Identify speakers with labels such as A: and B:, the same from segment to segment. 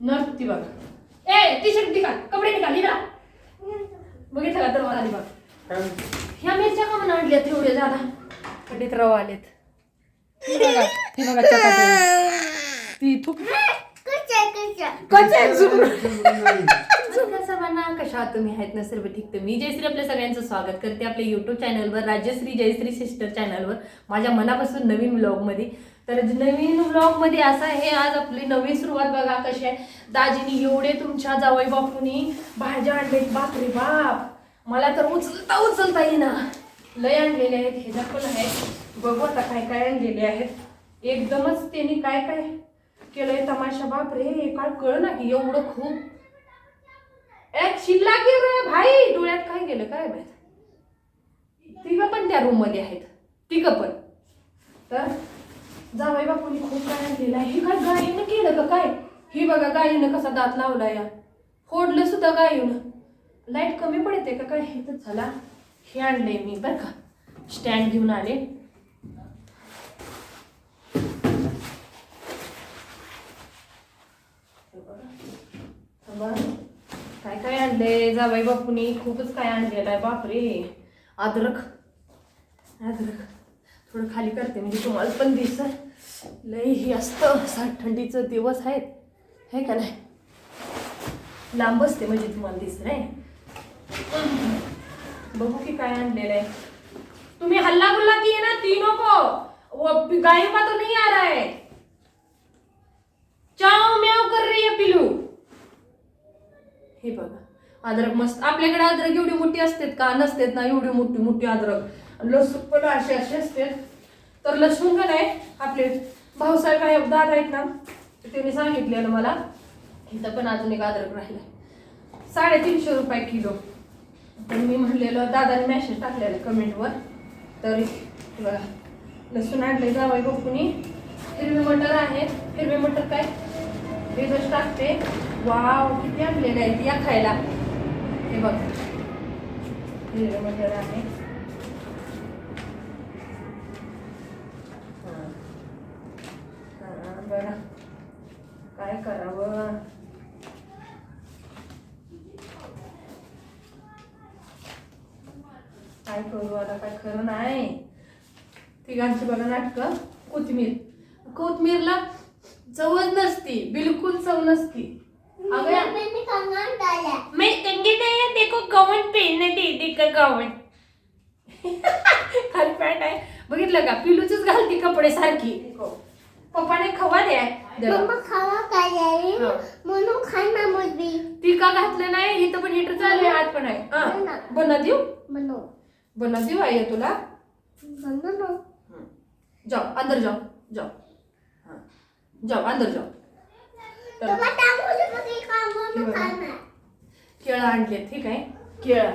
A: Nut ती बघ. A T shirt निकाल कपडे निकाल निघा बघितलं का? तर मला आली बघ ह्या मिरच्या का म्हणून आणल्यात एवढे जादा कडीत रवा आलेत. ही बघा ही बघा चपाती. ती कचे सर्वांना कशा तुम्ही? आहेत ना सर्व ठीक. तर मी जयश्री आपल्या सगळ्यांचं स्वागत करते आपल्या युट्यूब चॅनलवर राजश्री जयश्री सिस्टर चॅनलवर माझ्या मनापासून नवीन व्लॉगमध्ये तर नवीन व्लॉगमध्ये असं आहे आज आपली नवीन सुरुवात बघा कशी आहे. दाजीनी एवढे तुमच्या जावई बापूनी भाज्या आणलेत बापरे बाप मला तर उचलता उचलता येईना. लय आणलेले आहेत हे दाखवलं आहे बघू आता काय काय आणलेले आहेत. एकदमच त्यांनी काय काय केलंय तमाशा बाप रे काय कळ ना की एवढं खूप. एक शिल्ला की रे भाई डोळ्यात काय गेलं काय माहीत? तिघ पण त्या रूममध्ये आहेत. तिघ पण. तर जावई बापूनी खूप काय आणलेलं आहे. हे काय गायीनं केलं का काय? हे बघा गायीनं कसा दात लावला या. फोडलं सुद्धा गायीनं लाइट कमी पडते का काय? हे तर झाला. हे आणले मी बरं का. स्टँड घेऊन आले. बघा. काय काय आणलंय? जाबाई बापूनी खूपच काय आणलेलं आहे. बापरे. अद्रक. अद्रक. थोडं खाली करते म्हणजे तुम्हाला पण दिसत लई हे असतं असा थंडीचं दिवस आहेत. हे का नाही? लांब असते म्हणजे तुम्हाला दिसत नाही? बघू की काय आणलेलं आहे. तुम्ही हल्ला गुल्ला की ना तीनों को. गाय का तो नहीं आ रहा है. चाव म्याव कर रही है पिलू हे बघा अद्रक मस्त. आपल्याकडे अद्रक एवढी मोठी असतात का? नसतात ना एवढी मोठी मोठी अद्रक. लसूण पण असे असे असते. तर लसूण का नाही आपले भाऊसाहेब आहे दादा आहेत ना तर त्यांनी सांगितलेलं मला इथं पण अजून एक अद्रक राहिला साडेतीनशे रुपये किलो. तर मी म्हणलेलं दादाने मेसेज टाकलेलं कमेंटवर तर बघा लसूण आणले जावं बघूनी हिरवी मटर आहेत हिरवी मटर काय? हे जस्ट टाकते. वाव किती आणलेले आहेत या खायला. हे बघ. हिरवे मटर आहे हा. हा, बघा काय करावं. काय करू आता? काय खरं नाही. तिघांची बघा नाटकं. कोथिंबीर. कोथिंबीरला चवच नसती. बिलकुल चव नसती. अगं या- मैं तंगे नहीं है देखो गाउन पहनने दे दे का गाउन खाली पॅन्ट आहे. बघितलं का? पिलूचीच घालती कपडे सारखी पप्पाने खवा द्या जरा.
B: म्हणून खाना मुलगी
A: ती का घातलं नाही? इथं पण हिटर चालू आहे आत पण आहे. हा. बनवा देऊ?
B: म्हणून
A: बनवा देऊ आहे तुला?
B: म्हणून
A: जाओ अंदर जाओ जाओ हाँ. जाओ अंदर जाओ तर
B: तुला टाकून बघी का म्हणून
A: बघा.
B: खाणार.
A: केळं आणले ठीक आहे. केळं.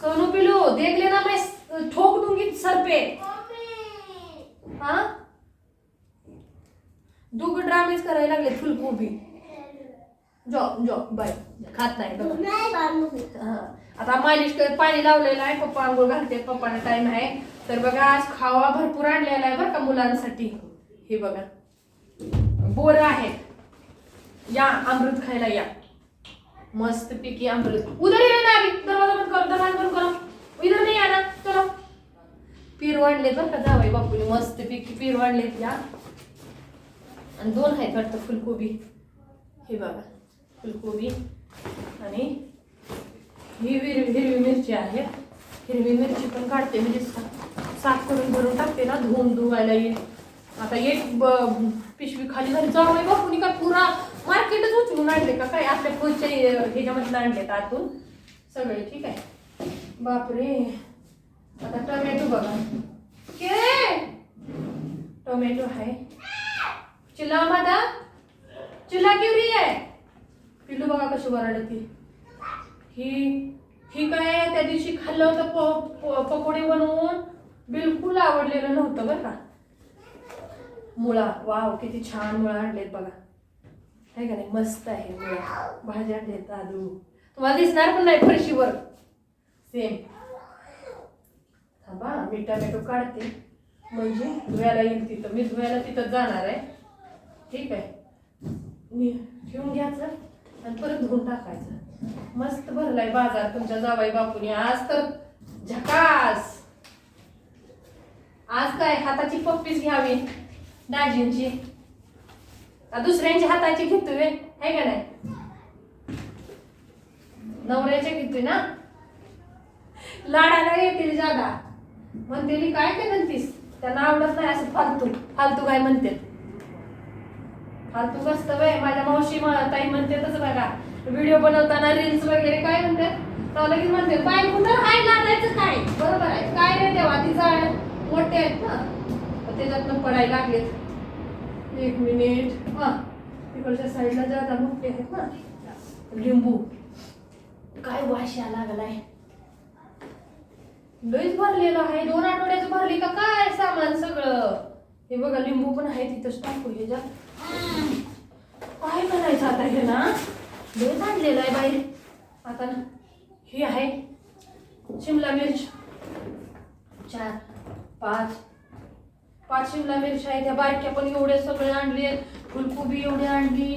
A: सोनू पिलू देख लेना मैं ठोक दूंगी सर पे हाँ? दोघ ड्रामेच करायला लागले फुलकोबी. जाओ जाओ बाय खात नाही बघा.
B: नाही.
A: आता मालिश कर पाणी लावलेलं आहे पप्पा आंघोळ घालते पप्पाला टाइम आहे. तर बघा आज खावा भरपूर आणलेला आहे बरं का मुलांसाठी. हे बघा. बोर आहेत. या अमृत खायला या. मस्त पिकी अमृत. उधर ही रहना अभी दरवाजा बंद करो दरवाजा बंद करो इधर नहीं आना चलो. पीर वाढले बरं का जावाई बापूने मस्त पिकी पीर आणलेत या. आणि दोन आहेत वाटतं फुलकोबी. हे बघा फुलकोबी आणि ही हिरवी हिरवी मिरची आहे. हिरवी मिरची पण काढते म्हणजे साफ करून भरून टाकते ना धुवून धुवायला येईल. आता एक ब- पिशवी खाली झाली. जाऊ बापूनी काय पुरा मार्केटच उचलून आणले का काय? आपल्या पुढच्या ह्याच्यामधून आणले आतून. सगळे ठीक आहे. बापरे. आता टोमॅटो बघा. के? टोमॅटो आहे. चिल्ला हो माता. चिल्ला क्यों आहे पिल्लू बघा कशी वराडती. ही ही काय त्या दिवशी खाल्लं होतं प- प- पकोडे बनवून. बिलकुल आवडलेलं नव्हतं बरं का. मुळा वाव किती छान मुळा आणलेत बघा. आहे का नाही? मस्त आहे मुळा. भाज्या आणलेत तुम्हाला दिसणार पण नाही फरशीवर. सेम थांबा मी टमॅटो काढते. म्हणजे धुवायला येईल तिथं. मी धुवायला तिथं जाणार आहे. ठीक आहे? नि- घेऊन घ्यायचं आणि परत धुवून टाकायचं. मस्त भरलाय बाजार तुमच्या जावाई बापूने. आज तर झकास. आज काय हाताची पप्पीच घ्यावी? दाजींची. दुसऱ्यांची दुसऱ्यांच्या हाताची घेतोय आहे का नाही? नवऱ्याच्या घेतोय ना? लाडाला येतील जादा. म्हणते मी काय काय म्हणतीस? त्यांना आवडत नाही असं फालतू फालतू काय म्हणते फालतू कसतं बाय माझ्या मावशी ताई म्हणते तसं बघा. व्हिडिओ बनवताना रील्स वगैरे काय म्हणतात? तर लगेच म्हणते बायको कुठं हाय लागायचं काय? बरोबर आहे काय नाही तेव्हा ती जाळ मोठे आहेत ना. त्याच्यातनं पडायला लागलेत. एक मिनिट हां तिकडच्या साईडला जाता मोठे आहेत ना लिंबू. काय वाशा लागलाय? लईच भरलेलं आहे. दोन आठवड्याचं भरली का काय सामान सगळं? हे बघा लिंबू पण आहे तिथंच टाकू ह्याच्यात काय करायचं आता हे ना? लईच आणलेलं आहे बाहेर आता ना हे आहे. शिमला मिर्च. चार पाच. पाच शिमला मिरच्या आहेत त्या बारक्या पण एवढे सगळे आणले फुलकोबी एवढी आणली.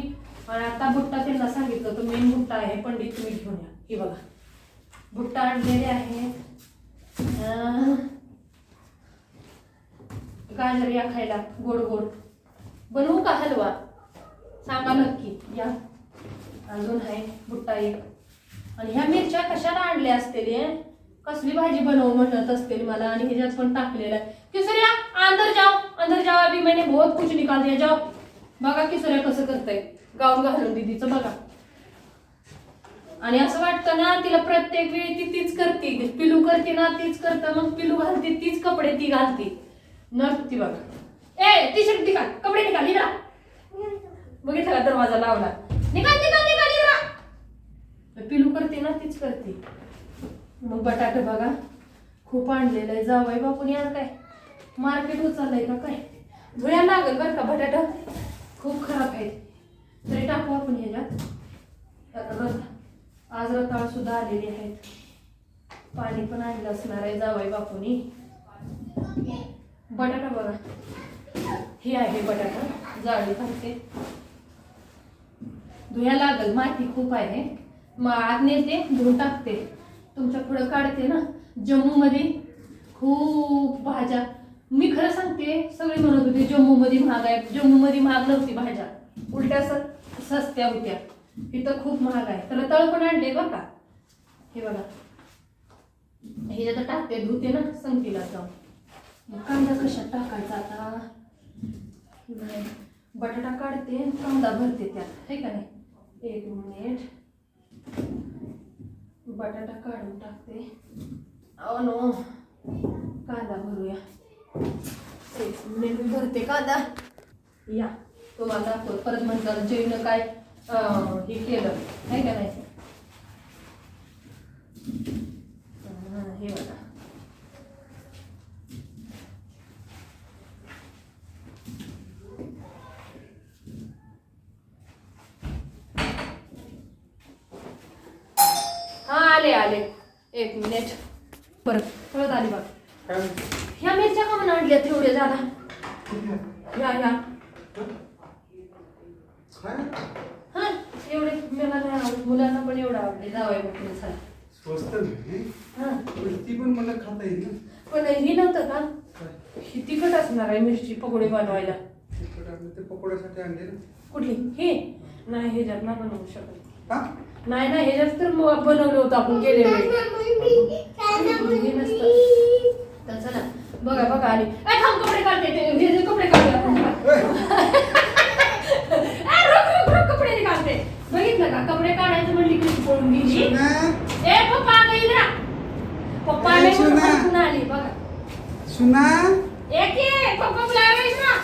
A: आणि आता भुट्टा त्यांना सांगितलं तो मेन भुट्टा आहे पंडित तुम्ही घेऊन या. हे बघा. भुट्टा आणलेले आहेत गाजर या खायला गोड गोड. बनवू का हलवा? सांगा नक्की. या. अजून आहे भुट्टा एक. आणि ह्या मिरच्या कशाला आणल्या असतील कसली भाजी बनवू म्हणत असतील मला आणि ह्याच्यात पण टाकलेलं आहे. किसऱ्या अंदर जाओ अंदर जाओ अभी मैंने बहुत कुछ निकाल दिया. जाओ बघा किसुऱ्या कसं करतंय. गाऊन घालून दीदीचं बघा. आणि असं वाटतं ना तिला प्रत्येक वेळी ती तीच करते. पिलू करते ना तीच करतं. मग पिलू घालते तीच कपडे ती घालते. नसती बघ. ए टी शर्ट निकाल. कपडे निकाल निघा. बघितला का दरवाजा लावला? निकाल निकाल निकाल निघा. पिलू करते ना तीच करते. मग बटाटे बघा. खूप आणलेलं आहे. जावई बापून यार काय? मार्केट उचललंय का काय? धुळ्या लागेल बरं का बटाटा? खूप खराब आहेत. तरी टाकू आपण ह्याच्यात आता आज रताळ सुद्धा आलेली आहेत. पाणी पण आणलं असणार आहे जावाई बापूनी. बटाटा बघा. हे आहे बटाटा. जाळी घालते धुया लागल. माती खूप आहे. मग आत नेते धुवून टाकते. तुमच्या पुढं काढते ना. जम्मूमध्ये खूप भाज्या. मी खरं सांगते सगळी म्हणत होती जम्मूमध्ये महाग आहे. जम्मूमध्ये महाग नव्हती भाज्या. उलट्या स सस्त्या होत्या. इथं खूप महाग आहे. तर तळ पण आणले बरं का? हे बघा. हे आता टाकते धुते ना संगतीला जाऊन मग कांदा कशात टाकायचा आता? बटाटा काढते कांदा भरते त्यात. हे का नाही? एक मिनिट. बटाटा काढून टाकते. अहो नो. कांदा भरूया. एक मिनिट मी भरते कांदा. या. तुम्हाला दाखव परत म्हणतात जेवण काय? हे केलं. आहे का नाही? हे बघा. हा आले आले. एक मिनिट परत परत आली बघ. ह्या मिरच्या का म्हणून आणल्या तेवढ्या झाला या या
C: काय
A: हा एवढे मला नाही आवडत मुलांना पण एवढं आवडले जावई बघून चला
C: स्वस्त नाही
A: हा.
C: पण ती पण मला खाता येईल ना.
A: पण हे नव्हतं का? ही तिखट असणार आहे मिरची पकोडे बनवायला.
C: तिखट आणलं ते पकोड्यासाठी आणले ना.
A: कुठली? हे? नाही ह्याच्यात नाही बनवू शकत.
C: हा?
A: नाही नाही ह्याच्यात तर मग बनवलं होतं आपण हे नसतं. तर चला बघा बघा आली ए थांब कपडे काढते ते हे जे कपडे काढते आपण.
C: ए,
A: का कपडे काढायचं म्हणली की पळून गेली ए पप्पा आता इधर. पप्पा
C: ए,
A: आले म्हणून
C: सुना.
A: आली बघा
C: सुना।
A: एक ये पप्पा बुला रहे हैं ना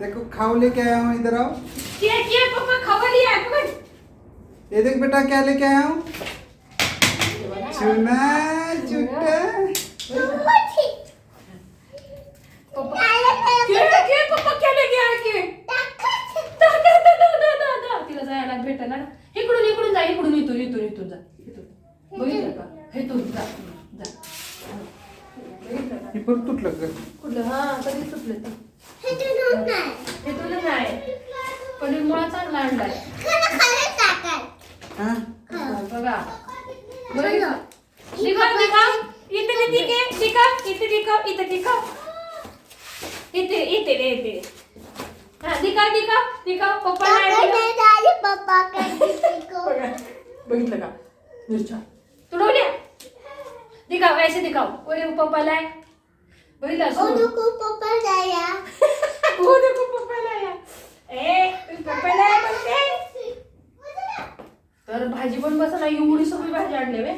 C: देखो खाओ लेके आया हूँ इधर आओ।
A: केक ये पप्पा खबर लिया है पकड़।
C: ये देख बेटा क्या लेके आया हूँ? चुना चुटा।
A: पप्पा केक केक पप्पा क्या लेके आए इथे रे इथे हा दिखाव दिखाव दिखाव पप्पा नाही दिलं.
B: पप्पा.
A: बघितलं का मिरच्या तुडवल्या दिखाव ऐसे दिखाव ओरे पप्पाला आहे. बघितलं?
B: दुकू पप्पा जाया
A: हो देखो पप्पाला आहे. ए तू पप्पाला आहे म्हणते तर भाजी पण बस ना एवढी सगळी भाजी आणली वे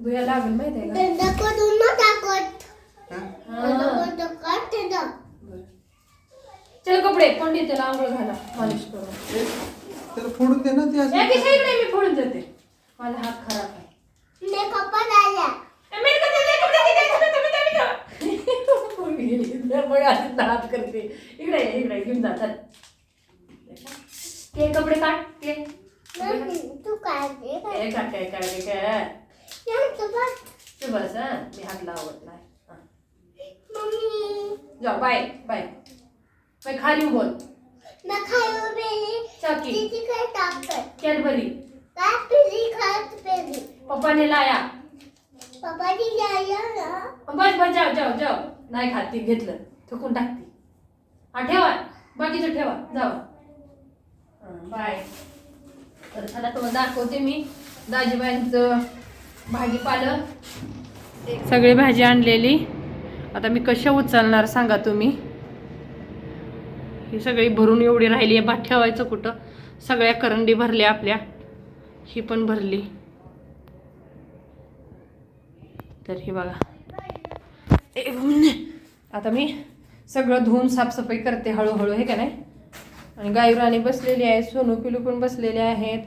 A: धुया लागेल माहिती आहे का
B: धंदा करून न टाकत
C: हा?
B: धंदा
A: हा.
B: करून टाकत धंदा
A: बरं. कपडे पंडित त्याला आंघोळ घाला मालिश करून.
C: ए, त्याला फोडून दे ना ती
A: या की साईड नाही मी फोडून देते. माझा हात खराब आहे. ए, मी कधी ते कपडे किती आहेत? तुम्ही तुम्ही ठेवा. पोरगी गेली. दर बघा, आता हात करते. इकडे ये, इकडे ये, घेऊन जा चल. के कपडे काढ के
B: तू काय दे
A: काढ. काय काढ काय
B: नाही, तू बस.
A: तू बस हा. मी हात लावत नाही. हा. जाऊ बाय बाय. बाय खाली बोल।
B: ना खायो बेली
A: चाकी
B: तिची काय टाकत
A: कॅडबरी।
B: काय पिली खात पेली
A: पप्पाने लाया।
B: पप्पाची जाया ना
A: बस बस जाऊ जाऊ जाऊ नाही खात ती घेतलं थुकून टाकते। हा ठेवा. बाकीचं ठेवा. जावा बाय. तर चला तुम्हाला दाखवते मी दाजीबाईंचं भाजीपालं. सगळी भाजी आणलेली. आता मी कशा उचलणार सांगा तुम्ही. ही सगळी भरून एवढी राहिली आहे भात ठेवायचं कुठं? सगळ्या करंडी भरल्या आपल्या. ही पण भरली. तर हे बघा. आता मी सगळं धुवून साफसफाई करते हळूहळू हे का नाही? आणि गायराणी बसलेली आहे सोनू पिलू पण बसलेले आहेत.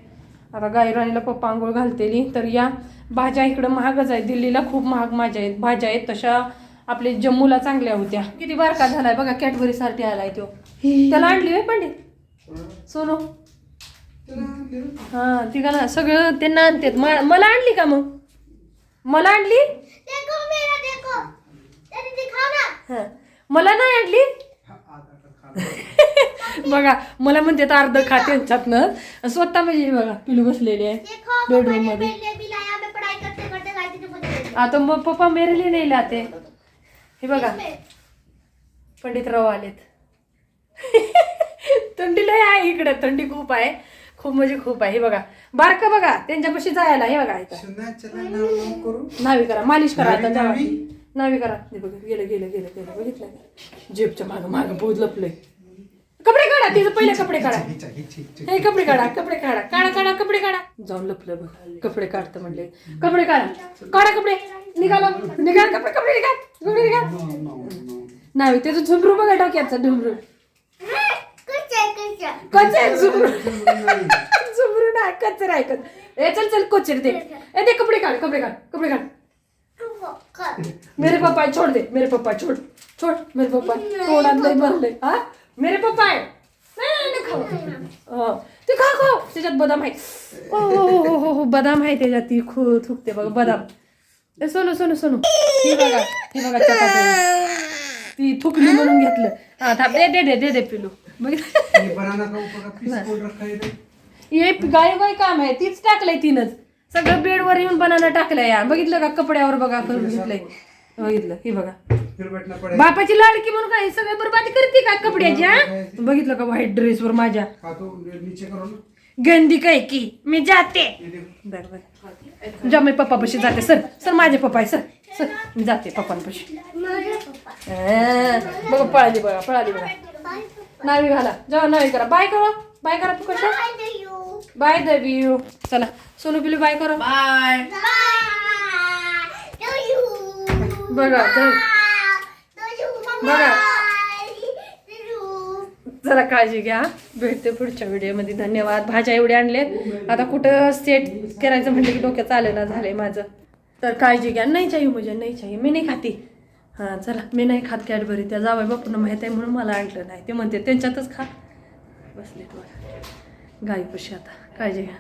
A: आता गायराणीला पप्पा आंघोळ घालतेली. तर या भाज्या इकडं महागच आहेत. दिल्लीला खूप महाग माझ्या आहेत. भाज्या आहेत तशा आपले जम्मूला चांगल्या होत्या. किती बारका झालाय बघा कॅटबरी साठी आलाय तो. त्याला आणली होय पंडित सोनू. हा ती का ना सगळं त्यांना आणतात. मला आणली का मग? मला आणली?
B: देखो मेरा देखो. तेरी दिखाओ ना.
A: हा. मला नाही आणली?
C: हा, आता तर खा.
A: बघा मला म्हणते तर अर्ध खा त्यांच्यातनं. स्वतः म्हणजे बघा पिलू बसलेली आहे.
B: बेडरूममध्ये.
A: आता मग पप्पा मेरे लिए नाही लाते. हे बघा. पंडितराव आलेत. थंडी लय आहे इकडे. थंडी खूप आहे. खूप म्हणजे खूप आहे. हे बघा. बारका बघा. त्यांच्यापाशी जायला हे बघा
C: नाव करू.
A: नावी करा. मालिश करा आता.
C: नावी,
A: करा. हे बघा. गेलं गेलं गेलं गेलं. बघितलं का? जेबच्या मागं मागं बहुत लपलंय. कपडे काढा. तिचं पहिले कपडे काढा. हे कपडे काढा. कपडे काढा. काढा काढा कपडे काढा. जाऊन लपलं बघ. कपडे काढतं म्हणले. कपडे काढा. काढा कपडे. निघाला. निघाल. कपडे कपडे निघाल. कपडे निघाल. नाही त्याचं झुमरू बघा डोक्याचा झुमरू
B: कुछ
A: झुमरू
C: नाही.
A: झुमरू ऐकत कचर. ए चल चल कोचर दे. ए दे कपडे काढ कपडे काढ कपडे काढ. मेरे पप्पा छोड़ दे. मेरे पप्पा छोड़. छोड़ मेरे पप्पा. थोड़ा नहीं भरले हा? मेरे पप्पा आहे. खाऊ. ते खा खाऊ त्याच्यात बदाम आहे. ओ हो हो हो हो हो बदाम आहे त्याच्यात. ती खू थुकते बघा बदाम. ए सोनू सोनू सोनू. ही बघा ही बघा चपाती ती थुकली म्हणून घेतलं. हा थांब दे दे दे दे दे पिलू.
C: रखा है
A: गाय गाय काम आहे तीच टाकलंय तिनंच. सगळं बेडवर येऊन बनाना टाकलंय या. बघितलं का कपड्यावर बघा करून घेतलंय. बघितलं ही बघा. बापाची लाडकी म्हणून काय सगळे बरबादी करते का कपड्याच्या बघितलं का व्हाईट ड्रेसवर माझ्या? गंदी काय की? मी जाते. बर बर. जा मी पप्पापाशी जाते. सर सर माझे पप्पा आहे सर. सर मी जाते पप्पांपाशी बघा पळाली बघा पळाली बघा.
B: बाय
A: नावी घाला. जेव्हा नावी करा. बाय करा. बाय करा तू कशा
B: बाय दे यू.
A: बाय देवी चला. सोनू पिलू बाय करा.
C: बाय.
B: बाय दो यू
A: बघा बघा. जरा काळजी घ्या. भेटते पुढच्या व्हिडिओमध्ये. धन्यवाद. भाज्या एवढ्या आणल्यात आता कुठं सेट करायचं म्हटलं की डोक्यात चालेना झालंय माझं. तर काळजी घ्या. नाही चाहिए मुझे नाही चाहिए. मी नाही खाती. हां चला. मी नाही खात कॅडबरी. त्या जावई बापून माहीत आहे म्हणून मला आणलं नाही. ते म्हणते त्यांच्यातच खा. बसले तुम्हाला गाईपाशी आता. काळजी घ्या.